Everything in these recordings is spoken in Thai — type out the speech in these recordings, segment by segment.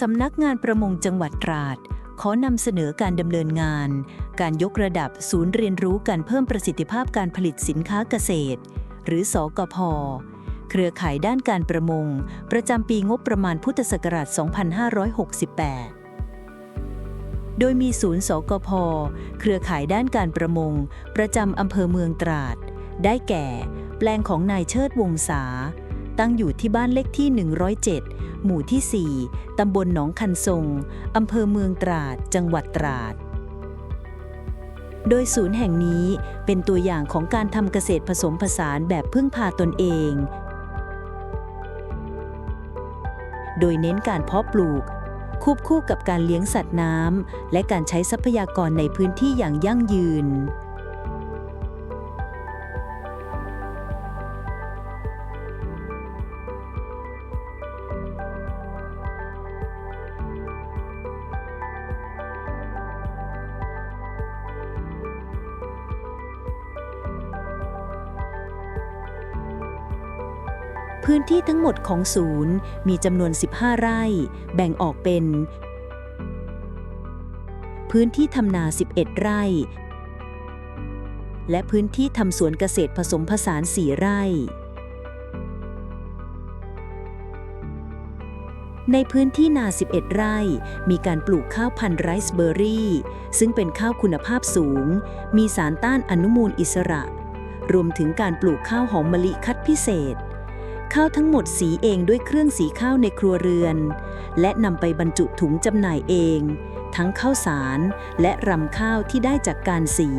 สำนักงานประมงจังหวัดตราด ขอนำเสนอการดำเนินงาน การยกระดับศูนย์เรียนรู้การเพิ่มประสิทธิภาพการผลิตสินค้าเกษตร หรือสอกพเครือข่ายด้านการประมง ประจำปีงบประมาณพุทธศักราช 2568 โดยมีศูนย์สกพ เครือข่ายด้านการประมง ประจำอำเภอเมืองตราด ได้แก่ แปลงของนายเชิดวงศา ตั้งอยู่ที่บ้านเลขที่ 107 หมู่ที่ 4 ตำบลหนองคันทรง อำเภอเมืองตราด จังหวัดตราด โดยศูนย์แห่งนี้เป็นตัวอย่างของการทำเกษตรผสมผสานแบบพึ่งพาตนเอง โดยเน้นการเพาะปลูก ควบคู่กับการเลี้ยงสัตว์น้ำและการใช้ทรัพยากรในพื้นที่อย่างยั่งยืน พื้นที่ทั้งหมดของศูนย์มีจำนวน 15 ไร่ แบ่งออกเป็น พื้นที่ทำนา 11 ไร่ และพื้นที่ทำสวนเกษตรผสมผสาน 4 ไร่ในพื้นที่นา 11 ไร่ มีการปลูกข้าวพันธุ์ไรซ์เบอร์รี่ ซึ่งเป็นข้าวคุณภาพสูง มีสารต้านอนุมูลอิสระ รวมถึงการปลูกข้าวหอมมะลิคัดพิเศษ ข้าวทั้งหมดสีเองด้วยเครื่องสีข้าวในครัวเรือน และนำไปบรรจุถุงจำหน่ายเอง ทั้งข้าวสารและรำข้าวที่ได้จากการสี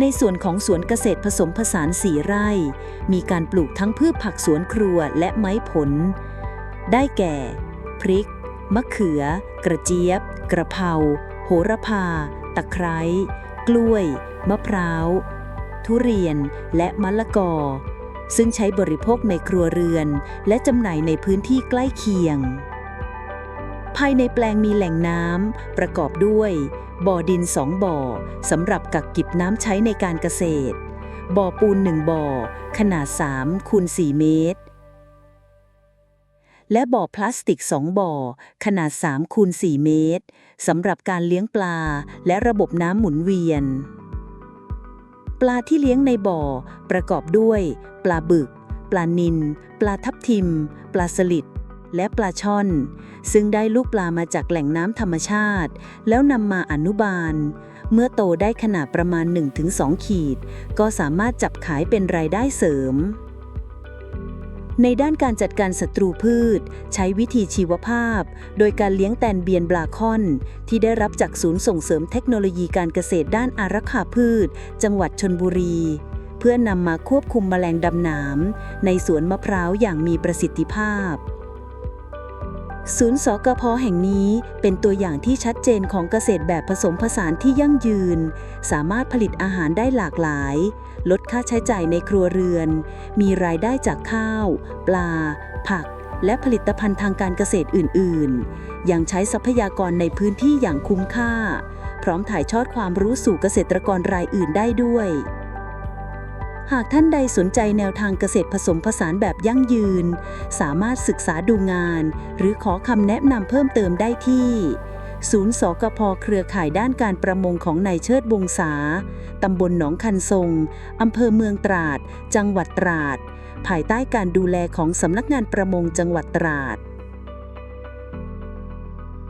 ในส่วนของสวนเกษตรผสมผสานสีไร่ มีการปลูกทั้งพืชผักสวนครัวและไม้ผล ได้แก่ พริก มะเขือ กระเจี๊ยบ กระเพราโหระพา ตะไคร้ กล้วย มะพร้าว ทุเรียน และมะละกอ ซึ่งใช้บริโภคในครัวเรือน และจำหน่ายในพื้นที่ใกล้เคียง ภายในแปลงมีแหล่งน้ำประกอบด้วย บ่อดินสองบ่อสำหรับกักเก็บน้ำใช้ในการเกษตร บ่อปูนหนึ่งบ่อ ขนาด3คูณ4เมตร และบ่อพลาสติก2บ่อ ขนาด3คูณ4เมตรสำหรับการเลี้ยงปลา และระบบน้ำหมุนเวียน ปลาที่เลี้ยงในบ่อ ประกอบด้วย ปลาบึก ปลานิลปลาทับทิม ปลาสลิดและปลาช่อน ซึ่งได้ลูกปลามาจากแหล่งน้ำธรรมชาติ แล้วนำมาอนุบาล เมื่อโตได้ขนาดประมาณ 1-2 ขีด ก็สามารถจับขายเป็นรายได้เสริม ในด้านการจัดการศัตรูพืช ใช้วิธีชีวภาพ โดยการเลี้ยงแตนเบียนบลาคอน ที่ได้รับจากศูนย์ส่งเสริมเทคโนโลยีการเกษตรด้านอารักขาพืช จังหวัดชนบุรี เพื่อนำมาควบคุมแมลงดำหนามในสวนมะพร้าวอย่างมีประสิทธิภาพ ศูนย์สกพแห่งนี้เป็นตัวอย่างที่ชัดเจนของเกษตรแบบผสมผสานที่ยั่งยืน สามารถผลิตอาหารได้หลากหลาย ลดค่าใช้จ่ายในครัวเรือน มีรายได้จากข้าว ปลา ผัก และผลิตภัณฑ์ทางการเกษตรอื่น ๆ ยังใช้ทรัพยากรในพื้นที่อย่างคุ้มค่า พร้อมถ่ายทอดความรู้สู่เกษตรกรรายอื่นได้ด้วย หากท่านใดสนใจแนวทางเกษตรผสมผสานแบบยั่งยืน สามารถศึกษาดูงาน หรือขอคำแนะนำเพิ่มเติมได้ที่ ศูนย์สกพเครือข่ายด้านการประมงของนายเชิดวงศาตำบลหนองคันทรงอำเภอเมืองตราด จังหวัดตราด ภายใต้การดูแลของสำนักงานประมงจังหวัดตราด